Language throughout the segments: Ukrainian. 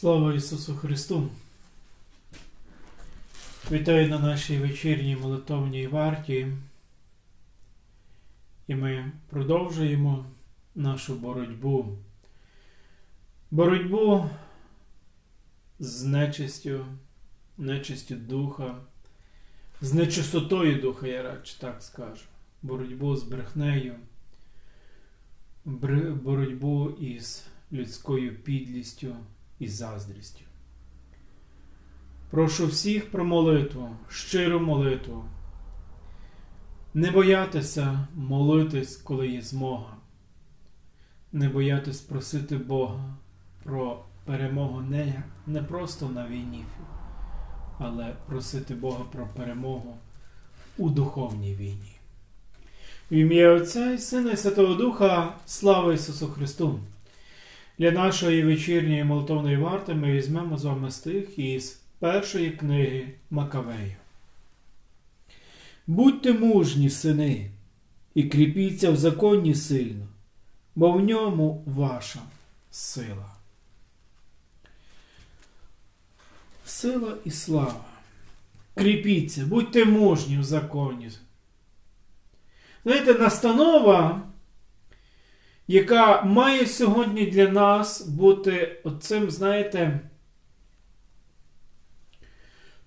Слава Ісусу Христу! Вітаю на нашій вечірній молитовній варті. І ми продовжуємо нашу боротьбу. Боротьбу з нечистю, нечистю духа, з нечистотою духа, я радше так скажу. Боротьбу з брехнею, боротьбу із людською підлістю і заздрістю. Прошу всіх про молитву, щиру молитву. Не боятися молитись, коли є змога. Не боятись просити Бога про перемогу не, не просто на війні, але просити Бога про перемогу у духовній війні. В ім'я Отця і Сина і Святого Духа, слава Ісусу Христу! Для нашої вечірньої молитовної варти ми візьмемо з вами стих із першої книги Макавею. Будьте мужні, сини, і кріпіться в законі сильно, бо в ньому ваша сила. Сила і слава. Кріпіться, будьте мужні в законі. Знаєте, настанова яка має сьогодні для нас бути оцим, знаєте,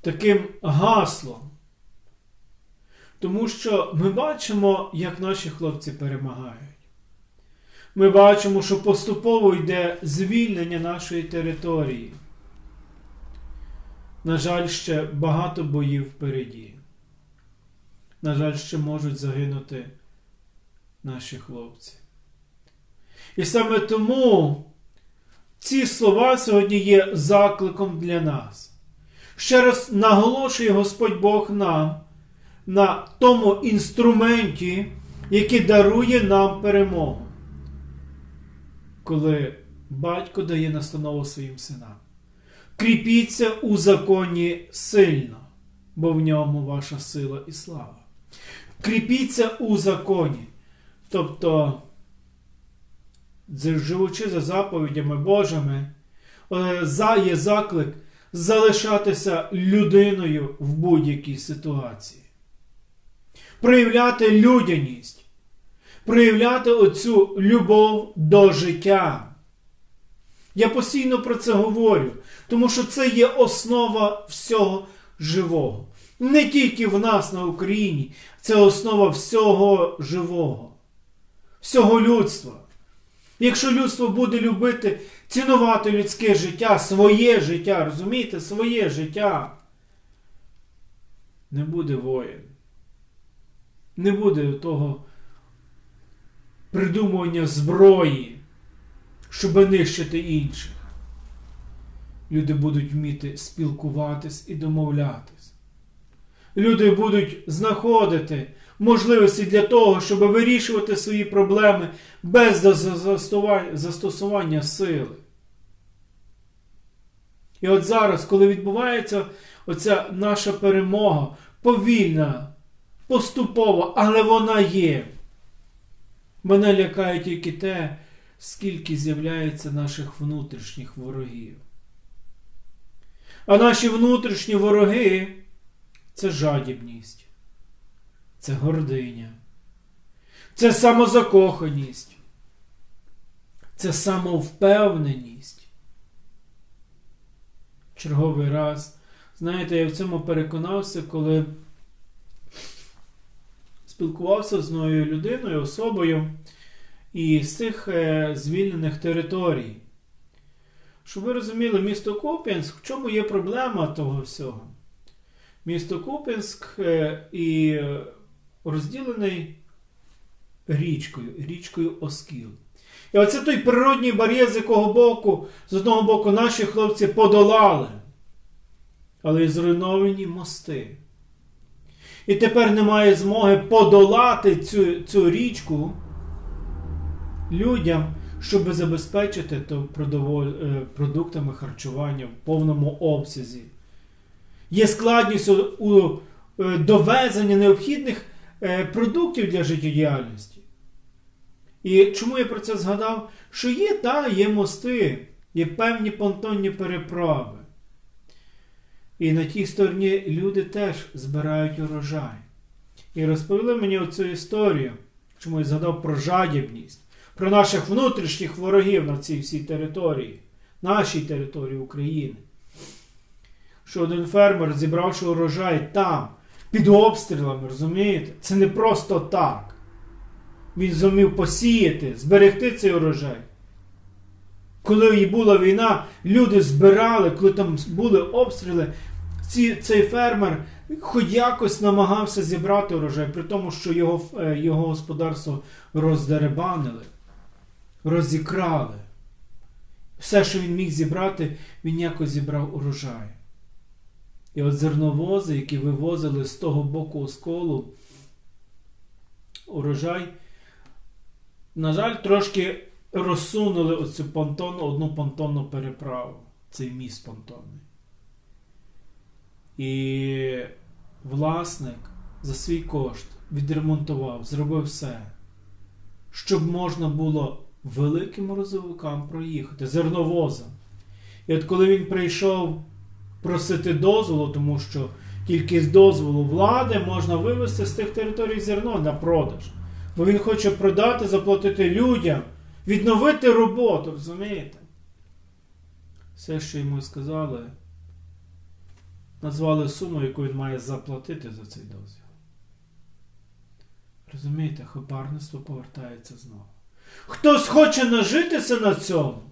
таким гаслом. Тому що ми бачимо, як наші хлопці перемагають. Ми бачимо, що поступово йде звільнення нашої території. На жаль, ще багато боїв впереді. На жаль, ще можуть загинути наші хлопці. І саме тому ці слова сьогодні є закликом для нас. Ще раз наголошує Господь Бог нам на тому інструменті, який дарує нам перемогу. Коли батько дає настанову своїм синам. Кріпіться у законі сильно, бо в ньому ваша сила і слава. Кріпіться у законі. Тобто живучи за заповідями Божими, е, за є заклик залишатися людиною в будь-якій ситуації, проявляти людяність, проявляти оцю любов до життя. Я постійно про це говорю, тому що це є основа всього живого. Не тільки в нас на Україні, це основа всього живого, всього людства. Якщо людство буде любити, цінувати людське життя, своє життя, розумієте, своє життя, не буде воїн. Не буде того придумування зброї, щоб нищити інших. Люди будуть вміти спілкуватись і домовлятись. Люди будуть знаходити можливості для того, щоб вирішувати свої проблеми без застосування сили. І от зараз, коли відбувається оця наша перемога, повільна, поступова, але вона є. Мене лякає тільки те, скільки з'являється наших внутрішніх ворогів. А наші внутрішні вороги це жадібність це гординя, це самозакоханість, це самовпевненість. Черговий раз, знаєте, я в цьому переконався, коли спілкувався з одною людиною, особою і з цих е, звільнених територій. Щоб ви розуміли, місто Куп'янськ, в чому є проблема того всього? Місто Куп'янськ е, і розділений річкою, річкою Оскіл. І оце той природній бар'єр, з якого боку, з одного боку, наші хлопці подолали, але і зруйновані мости. І тепер немає змоги подолати цю цю річку людям, щоб забезпечити то продоволь, е, продуктами харчування в повному обсязі. Є складність у, е, довезення необхідних продуктів для життєдіяльності. І чому я про це згадав? Що є, та, є мости, Є певні понтонні переправи. І на тій стороні люди теж збирають урожай. І розповіли мені оцю історію, чому я згадав про жадібність, про наших внутрішніх ворогів на цій всій території, нашій території України. Що один фермер, зібравши урожай там, під обстрілами, розумієте? Це не просто так. Він зумів посіяти, зберегти цей урожай. Коли і була війна, люди збирали, коли там були обстріли, ці, цей фермер хоч якось намагався зібрати урожай, при тому, що його, е, його господарство роздеребанили, розікрали. Все, що він міг зібрати, він якось зібрав урожай. І от зерновози, які вивозили з того боку осколу урожай, на жаль, трошки розсунули оцю понтонну, одну понтонну переправу, цей міст понтонний. І власник за свій кошт відремонтував, зробив все, щоб можна було великим морозовикам проїхати, зерновозом. І от коли він прийшов просити дозволу, тому що тільки з дозволу влади можна вивезти з тих територій зерно на продаж. Бо він хоче продати, заплатити людям, відновити роботу, розумієте? Все, що йому сказали, назвали суму, яку він має заплатити за цей дозвіл. Розумієте, хабарництво повертається знову. Хтось хоче нажитися на цьому,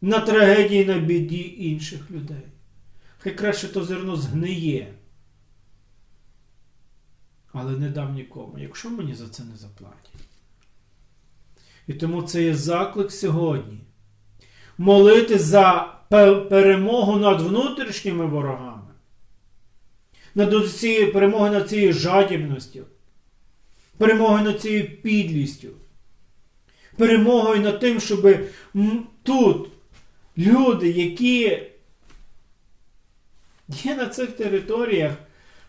на трагедії, на біді інших людей. Хай краще то зерно згниє. Але не дам нікому, якщо мені за це не заплатять. І тому це є заклик сьогодні. Молити за перемогу над внутрішніми ворогами, над цією перемоги над цією жадібністю, перемоги над цією підлістю, перемогою над тим, щоб тут люди, які є на цих територіях,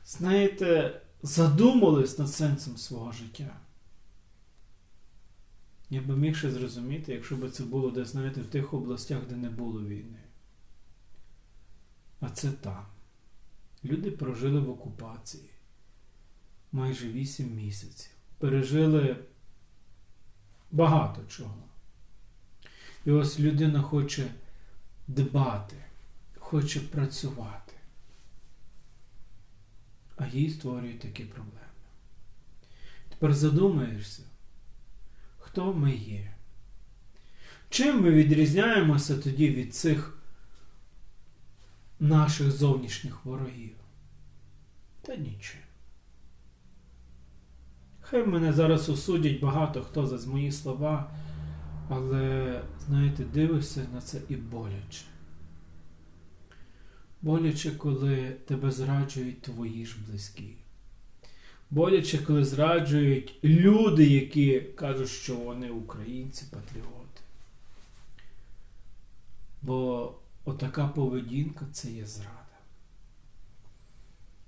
знаєте, задумались над сенсом свого життя. Я би міг ще зрозуміти, якщо б це було десь, знаєте, в тих областях, де не було війни. А це там. Люди прожили в окупації майже 8 місяців. Пережили багато чого. І ось людина хоче дбати, хоче працювати. А їй створюють такі проблеми. Тепер задумаєшся, хто ми є? Чим ми відрізняємося тоді від цих наших зовнішніх ворогів? Та нічим. Хай мене зараз осудять багато хто за мої слова, але, знаєте, дивишся на це і боляче. Боляче, коли тебе зраджують твої ж близькі. Боляче, коли зраджують люди, які кажуть, що вони українці, патріоти. Бо отака поведінка це є зрада.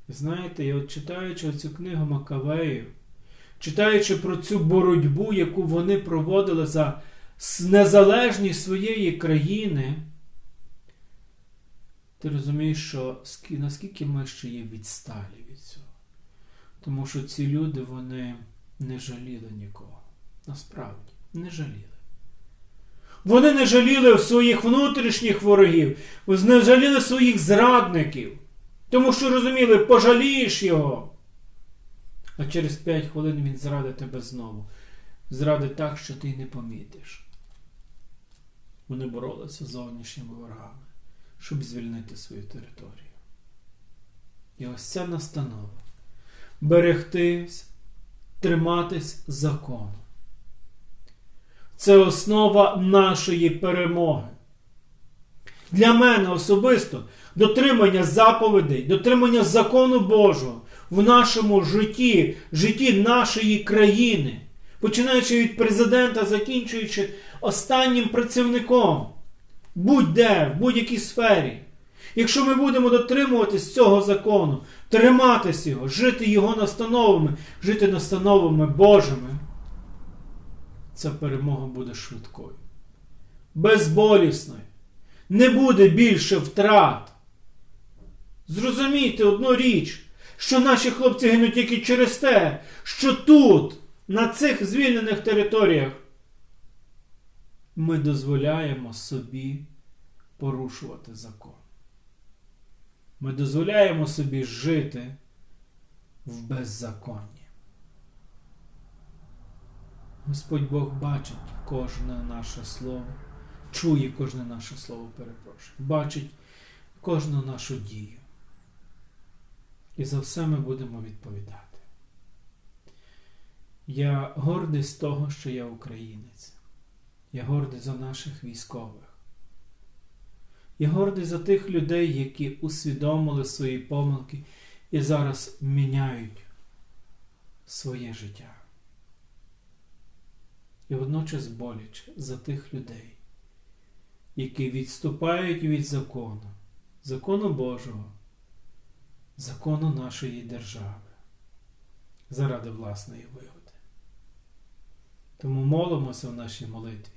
Знаєте, я от читаючи цю книгу Макавеїв, читаючи про цю боротьбу, яку вони проводили за незалежність своєї країни, ти розумієш, що наскільки ми ще є відсталі від цього. Тому що ці люди вони не жаліли нікого. Насправді, не жаліли. Вони не жаліли своїх внутрішніх ворогів, не жаліли своїх зрадників. Тому що розуміли, пожалієш його. А через 5 хвилин він зрадить тебе знову. Зрадить так, що ти не помітиш. Вони боролися з зовнішніми ворогами, щоб звільнити свою територію. І ось ця настанова берегтись, триматись закону. Це основа нашої перемоги. Для мене особисто дотримання заповідей, дотримання закону Божого в нашому житті, житті нашої країни, починаючи від президента, закінчуючи останнім працівником, будь-де, в будь-якій сфері. Якщо ми будемо дотримуватись цього закону, триматись його, жити його настановами, жити настановами Божими, ця перемога буде швидкою, безболісною. не буде більше втрат. Зрозумійте одну річ, що наші хлопці гинуть тільки через те, що тут, на цих звільнених територіях, ми дозволяємо собі порушувати закон. Ми дозволяємо собі жити в беззаконні. Господь Бог бачить кожне наше слово, чує кожне наше слово, перепрошую, бачить кожну нашу дію. І за все ми будемо відповідати. Я гордий з того, що я українець. Я гордий за наших військових. Я гордий за тих людей, які усвідомили свої помилки і зараз міняють своє життя. І водночас боляче за тих людей, які відступають від закону, закону Божого, закону нашої держави заради власної вигоди. Тому молимося в нашій молитві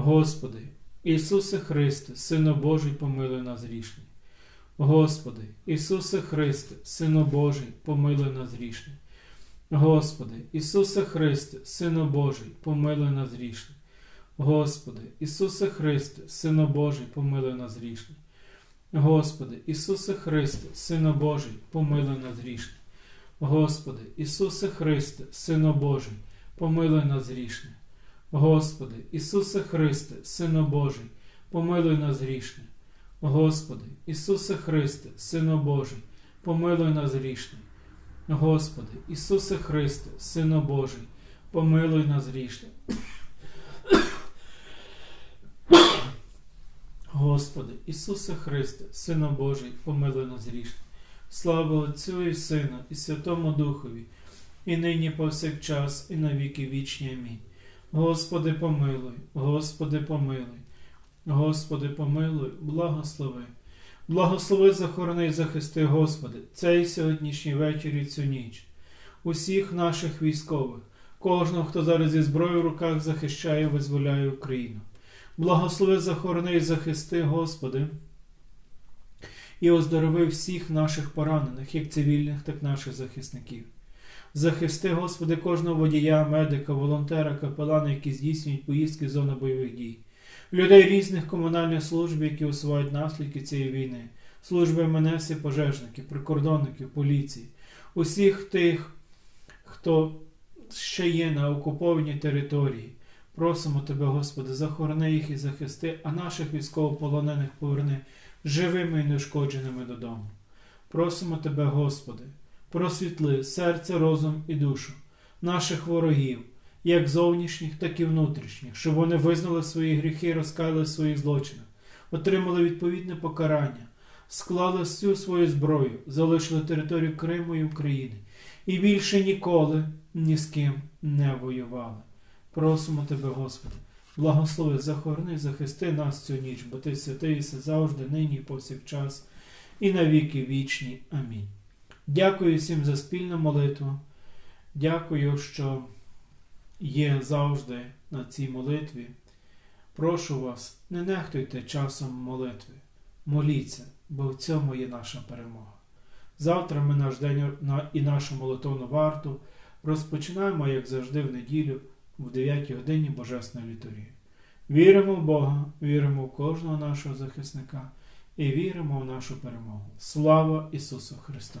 Господи, Ісусе Христе, Сино Божий, помилуй нас грішні. Господи, Ісусе Христе, Сино Божий, помилуй нас грішні. Господи, Ісусе Христе, Сино Божий, помилуй нас грішні. Господи, Ісусе Христе, Сино Божий, помилуй нас грішні. Господи, Ісусе Христе, Сино Божий, помилуй нас грішні. Господи, Ісусе Христе, Сино Божий, помилуй нас грішне. Господи, Ісусе Христе, Сино Божий, помилуй нас грішне. Господи, Ісусе Христе, Сино Божий, помилуй нас грішне. Господи, Ісусе Христе, Сино Божий, помилуй нас грішне. Господи, Ісусе Христе, Сино Божий, помилуй нас грішне. Слава Отцю і Сину, і Святому Духові, і нині повсякчас, і на віки вічні. Амінь. Господи, помилуй, Господи, помилуй, Господи, помилуй, благослови. Благослови, захорони і захисти, Господи, цей сьогоднішній вечір і цю ніч, усіх наших військових, кожного, хто зараз зі зброєю в руках захищає, визволяє Україну. Благослови, захорони і захисти, Господи і оздорови всіх наших поранених, як цивільних, так і наших захисників. Захисти, Господи, кожного водія, медика, волонтера, капелана, які здійснюють поїздки в зону бойових дій, людей різних комунальних служб, які усувають наслідки цієї війни, служби МНС і пожежників, прикордонників, поліції, усіх тих, хто ще є на окупованій території. Просимо Тебе, Господи, захорони їх і захисти, а наших військовополонених поверни живими і неушкодженими додому. Просимо Тебе, Господи, просвітли серце, розум і душу наших ворогів, як зовнішніх, так і внутрішніх, щоб вони визнали свої гріхи, розкаяли в своїх злочинах, отримали відповідне покарання, склали всю свою зброю, залишили територію Криму і України і більше ніколи ні з ким не воювали. Просимо Тебе, Господи. Благослови, захорони, захисти нас цю ніч, бо ти святий все завжди, нині, і повсякчас, і на віки вічні. Амінь. Дякую всім за спільну молитву. Дякую, що є завжди на цій молитві. Прошу вас, не нехтуйте часом молитви. Моліться, бо в цьому є наша перемога. Завтра ми наш день і нашу молитовну варту розпочинаємо, як завжди, в неділю в 9 годині Божесної літургії. Віримо в Бога, віримо в кожного нашого захисника і віримо в нашу перемогу. Слава Ісусу Христу!